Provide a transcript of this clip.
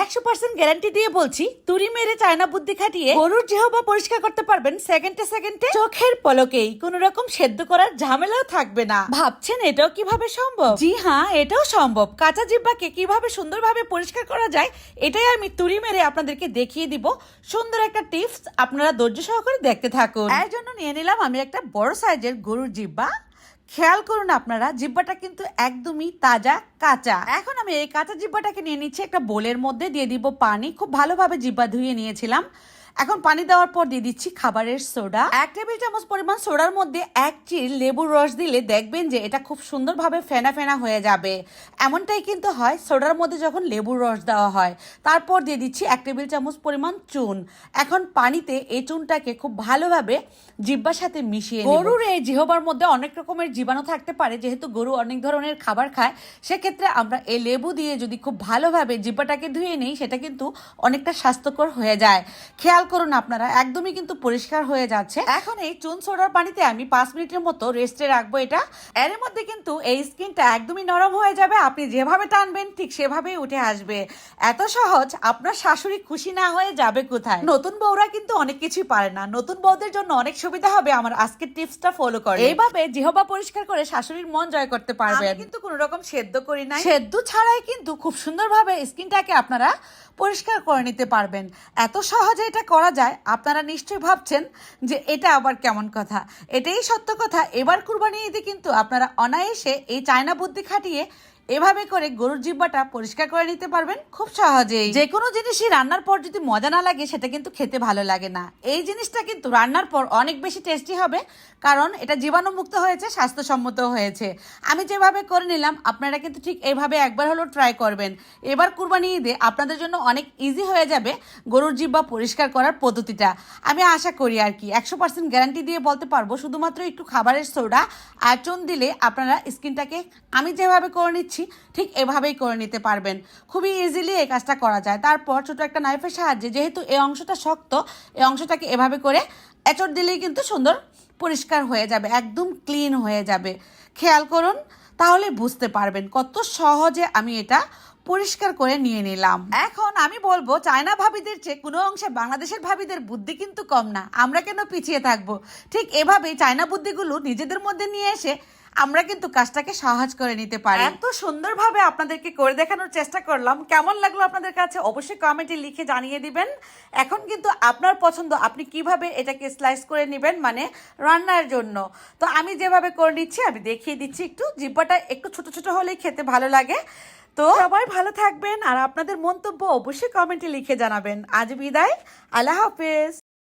একশো percent guarantee দিয়ে বলছি তুরি মেরে চায়না বুদ্ধি খাটিয়ে গরুর যেহবা পরিষ্কার করতে পারবেন সেকেন্ডে সেকেন্ডে চোখের পলকেই কোন রকম সেদ্ধ করার ঝামেলাও থাকবে না। ভাবছেন এটাও কীভাবে সম্ভব? জি হ্যাঁ এটাও সম্ভব। কাঁচা জিব্বাকে কীভাবে সুন্দরভাবে পরিষ্কার করা যায়, এটাই আমি তুরি মেরে আপনাদেরকে দেখিয়ে দিব। সুন্দর একটা টিপস আপনারা ধৈর্য সহকারে দেখতে থাকুন। এর জন্য নিয়ে নিলাম আমি একটা বড় সাইজের গরুর জিব্বা খেয়াল করুন আপনারা, জিব্বাটা কিন্তু একদমই তাজা, কাঁচা। এখন আমি এই কাঁচা জিব্বাটাকে নিয়ে নিচ্ছি একটা বোলের মধ্যে, দিয়ে দিব পানি। খুব ভালোভাবে জিব্বা ধুয়ে নিয়েছিলাম। এখন পানি দেওয়ার পর দিয়ে দিচ্ছি খাবারের সোডা। এক টেবিল চামচ পরিমাণ সোডার মধ্যে এক চিল লেবুর রস দিলে দেখবেন যে এটা খুব সুন্দরভাবে ফেনা ফেনা হয়ে যাবে। এমনটাই কিন্তু হয় সোডার মধ্যে যখন লেবুর রস দেওয়া হয়। তারপর দিয়ে দিচ্ছি এক টেবিল চামচ পরিমাণ চুন। এখন পানিতে এই চুনটাকে খুব ভালোভাবে জিব্বার সাথে মিশিয়ে গরুর এই জিহবার মধ্যে অনেক রকমের জীবাণু থাকতে পারে, যেহেতু গরু অনেক ধরনের খাবার খায়, সেক্ষেত্রে আমরা এই লেবু দিয়ে যদি খুব ভালোভাবে জিব্বাটাকে ধুয়ে নিই, সেটা কিন্তু অনেকটা স্বাস্থ্যকর হয়ে যায়। খেয়াল করুন আপনারা একদমই কিন্তু পরিষ্কার হয়ে যাচ্ছে। এখন এই চুন সোডার পানিতে আমি পাঁচ মিনিটের মতো রেস্টে রাখব এটা। এর মধ্যে কিন্তু এই স্কিনটা একদমই নরম হয়ে যাবে আপনি যেভাবে টানবেন ঠিক সেভাবেই উঠে আসবে। এত সহজ আপনার শাশুড়ি খুশি না হয়ে যাবে কোথায়? নতুন বউরা কিন্তু অনেক কিছুই পারে না। নতুন বউদের জন্য অনেক সুবিধা হবে আমার আজকের টিপসটা ফলো করে এইভাবে জিহবা পরিষ্কার করে শাশুড়ির মন জয় করতে পারবেন। কিন্তু কোনো রকম সেদ্ধ করি না সেদ্ধ ছাড়াই কিন্তু খুব সুন্দরভাবে স্কিনটাকে আপনারা পরিষ্কার করে নিতে পারবেন। এত সহজে এটা করা যায়, আপনারা নিশ্চয়ই ভাবছেন যে এটা আবার কেমন কথা। এটাই সত্য কথা। এবার কুরবানি ঈদে কিন্তু আপনারা অনায়াসে এই চায়না বুদ্ধি খাটিয়ে এভাবে করে গরুর জিব্বাটা পরিষ্কার করে নিতে পারবেন খুব সহজেই। যে কোনো জিনিসই রান্নার পর যদি মজা না লাগে, সেটা কিন্তু খেতে ভালো লাগে না। এই জিনিসটা কিন্তু রান্নার পর অনেক বেশি টেস্টি হবে, কারণ এটা জীবাণুমুক্ত হয়েছে, স্বাস্থ্যসম্মত হয়েছে। আমি যেভাবে করে নিলাম, আপনারা কিন্তু ঠিক এইভাবে একবার হলেও ট্রাই করবেন। এবার কুরবানি ঈদে আপনাদের জন্য অনেক ইজি হয়ে যাবে গরুর জিব্বা পরিষ্কার করার পদ্ধতিটা। আমি আশা করি আর কি, একশো পার্সেন্ট গ্যারান্টি দিয়ে বলতে পারব, শুধুমাত্র একটু খাবারের সোডা আর চুন দিলে আপনারা স্কিনটাকে আমি যেভাবে করে নিচ্ছি ঠিক এভাবেই করে নিতে পারবেন। খুবই ইজিলি এই কাজটা করা যায়। তারপর ছোট একটা নাইফের সাহায্যে, যেহেতু এই অংশটা শক্ত, এই অংশটাকে এভাবে করে এচড় দিলেই কিন্তু সুন্দর পরিষ্কার হয়ে যাবে, একদম ক্লিন হয়ে যাবে। খেয়াল করুন, তাহলে বুঝতে পারবেন কত সহজে আমি এটা পরিষ্কার করে নিয়ে নিলাম। এখন আমি বলব, চায়না ভাবিদের চেয়ে কোনো অংশে বাংলাদেশের ভাবিদের বুদ্ধি কিন্তু কম না। আমরা কেন পিছিয়ে থাকব? ঠিক এভাবেই চায়না বুদ্ধিগুলো নিজেদের মধ্যে নিয়ে এসে আমরা কিন্তু কাজটাকে সহজ করে নিতে পারি। এত সুন্দরভাবে আপনাদেরকে করে দেখানোর চেষ্টা করলাম। কেমন লাগল আপনাদের কাছে? অবশ্যই কমেন্টে লিখে জানিয়ে দিবেন। এখন কিন্তু আপনার পছন্দ, আপনি কীভাবে এটাকে স্লাইস করে নেবেন মানে রান্নার জন্য। তো আমি যেভাবে করে নিচ্ছি, আমি দেখিয়ে দিচ্ছি একটু। জিব্বাটা একটু ছোট ছোট হলেই খেতে ভালো লাগে। তো সবাই ভালো থাকবেন। আর আপনাদের মন্তব্য অবশ্যই কমেন্টে লিখে জানাবেন। আজ বিদায়। আল্লাহ হাফেজ।